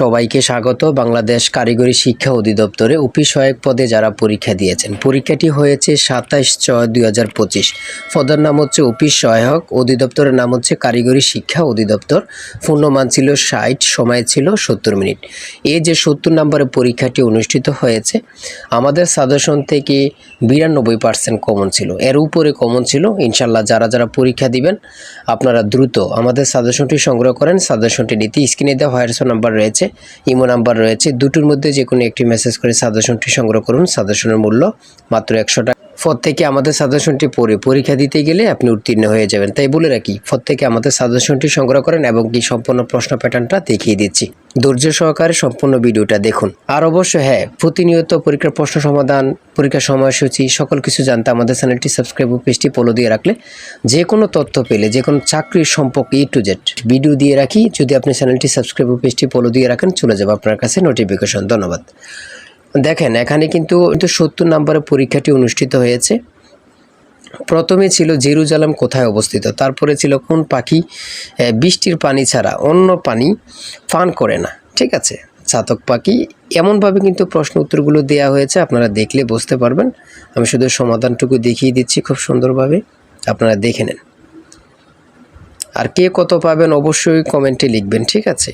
সবাইকে স্বাগত। বাংলাদেশ কারিগরি শিক্ষা অধিদপ্তরে অফিস সহায়ক পদে যারা পরীক্ষা দিয়েছেন। পরীক্ষাটি হয়েছে সাতাশ ছয় দুই হাজার পঁচিশ। পদের নাম হচ্ছে অফিস সহায়ক, অধিদপ্তরের নাম হচ্ছে কারিগরি শিক্ষা অধিদপ্তর। পূর্ণমান ছিল ষাট, সময় ছিল সত্তর মিনিট। এই যে সত্তর নম্বরের পরীক্ষাটি অনুষ্ঠিত হয়েছে, আমাদের সাজেশন থেকে বিরানব্বই পার্সেন্ট কমন ছিল। এর উপরে কমন ছিল। ইনশাল্লাহ যারা যারা পরীক্ষা দিবেন, আপনারা দ্রুত আমাদের সাজেশনটি সংগ্রহ করেন। সাজেশনটি নিতে স্ক্রিনে দেওয়া হোয়াটসঅ্যাপ নাম্বার রয়েছে ইমো নাম্বার রয়েছে। দুটোর মধ্যে যে কোনো একটি মেসেজ করে সাজেশনটি সংগ্রহ করুন। সাজেশনের মূল্য মাত্র একশো টাকা। থেকে আমাদের সাজেশনটি পড়ে পরীক্ষা দিতে গেলে আপনি উত্তীর্ণ হয়ে যাবেন। তাই বলে রাখি থেকে আমাদের সাজেশনটি সংগ্রহ করেন এবং কি সম্পূর্ণ প্রশ্ন প্যাটার্নটা দেখিয়ে দিচ্ছি। ধৈর্য সহকারে সম্পূর্ণ ভিডিওটা দেখুন। আর অবশ্য হ্যাঁ প্রতিনিয়ত পরীক্ষার প্রশ্ন সমাধান, পরীক্ষার সময়সূচি, সকল কিছু জানতে আমাদের চ্যানেলটি সাবস্ক্রাইব ও পেজটি ফলো দিয়ে রাখলে যে কোনো তথ্য পেলে যে কোনো চাকরির সম্পর্কে ই টু জেড ভিডিও দিয়ে রাখি। যদি আপনি চ্যানেলটি সাবস্ক্রাইব ও পেজটি ফলো দিয়ে রাখেন, চলে যাবে আপনার কাছে নোটিফিকেশন ধন্যবাদ। দেখেন, এখানে কিন্তু সত্তর নম্বরের পরীক্ষাটি অনুষ্ঠিত হয়েছে। প্রথমে ছিল জেরুজালাম কোথায় অবস্থিত? তারপরে ছিল কোন পাখি? বৃষ্টির পানি ছাড়া অন্য পানি পান করে না। ঠিক আছে? চাতক পাখি। এমনভাবে কিন্তু প্রশ্ন উত্তরগুলো দেওয়া হয়েছে, আপনারা দেখলে বুঝতে পারবেন। আমি শুধু সমাধানটুকু দেখিয়ে দিচ্ছি খুব সুন্দরভাবে। আপনারা দেখে নেন। আর কে কত পাবেন অবশ্যই কমেন্টে লিখবেন, ঠিক আছে?